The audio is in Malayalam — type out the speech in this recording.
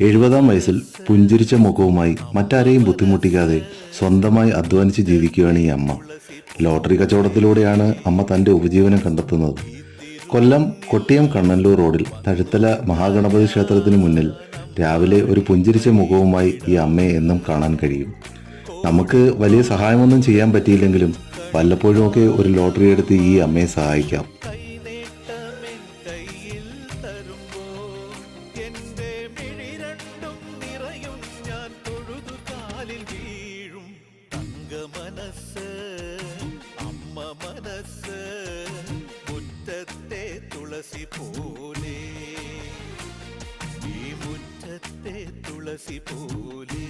എഴുപതാം വയസ്സിൽ പുഞ്ചിരിച്ച മുഖവുമായി മറ്റാരെയും ബുദ്ധിമുട്ടിക്കാതെ സ്വന്തമായി അധ്വാനിച്ച് ജീവിക്കുകയാണ് ഈ അമ്മ. ലോട്ടറി കച്ചവടത്തിലൂടെയാണ് അമ്മ തന്റെ ഉപജീവനം കണ്ടെത്തുന്നത്. കൊല്ലം കൊട്ടിയം കണ്ണല്ലൂർ റോഡിൽ തഴുത്തല മഹാഗണപതി ക്ഷേത്രത്തിന് മുന്നിൽ രാവിലെ ഒരു പുഞ്ചിരിച്ച മുഖവുമായി ഈ അമ്മയെ എന്നും കാണാൻ കഴിയും. നമുക്ക് വലിയ സഹായമൊന്നും ചെയ്യാൻ പറ്റിയില്ലെങ്കിലും വല്ലപ്പോഴുമൊക്കെ ഒരു ലോട്ടറി എടുത്ത് ഈ അമ്മയെ സഹായിക്കാം. കാലിൽ വീഴും തങ്ക മനസ്സ് അമ്മ മനസ്സ് മുറ്റത്തെ തുളസി പോലെ. ഈ മുറ്റത്തെ തുളസി പോലെ.